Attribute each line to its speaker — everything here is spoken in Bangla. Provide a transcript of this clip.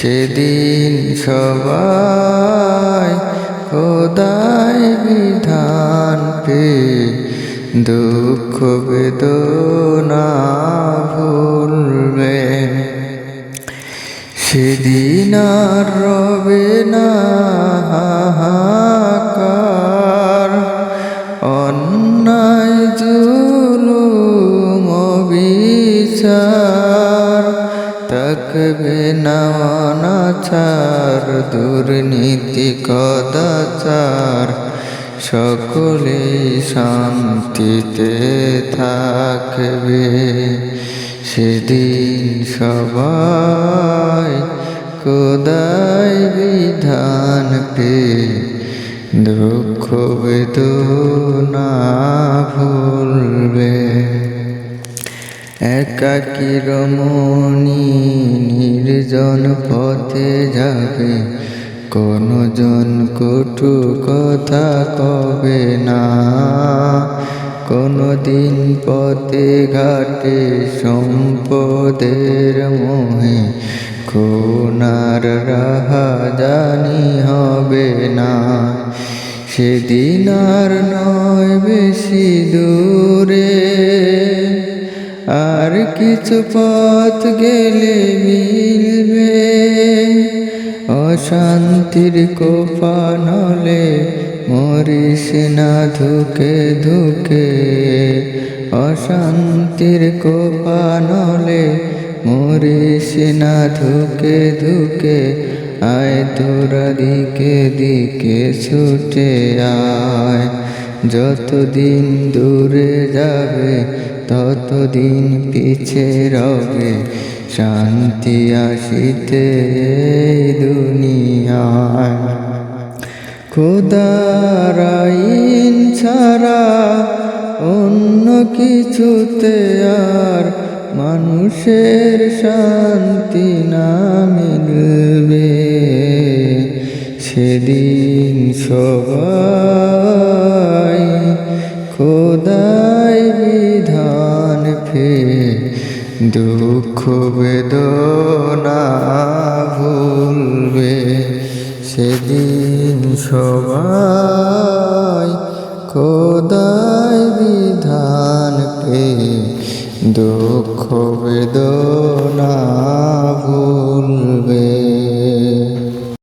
Speaker 1: সেদিন সবাই খোদাই বিধান পে দুঃখ বেদনা ভুলবে সেদিন আর অনাচার দুর্নীতি কদাচার সকলে শান্তিতে থাকবে। সেদিন সবাই কোদাই বিধান পে দুঃখ বেদনা ভুলবে। একাকি নির্জন পথে যাবে? কোনো জন কটু কথা কবে না? কোনো দিন পথে ঘাটে সম্পদের মোহে কোনার রাহা জানি হবে না। সেদিন আর নয় বেশি দূরে আর কিছু পথ গেলে মিলবে। অশান্তির কোপানলে মরিস না ধুকে ধুকে। অশান্তির কোপানলে মরিস না ধুকে ধুকে। আয় তোরা দিকে দিকে ছুটে আয়। যতদিন দূরে যাবে ততদিন পিছে রবে শান্তি আসিতে দুনিয়ায়। খোদার আইন ছাড়া অন্য কিছুতে আর মানুষের শান্তি না মিলবে। সেদিন সবাই খোদাই দুঃখ বেদনা ভুলবে। সেদিন সবাই কোদাই বিধান পে দুঃখ বেদনা ভুলবে।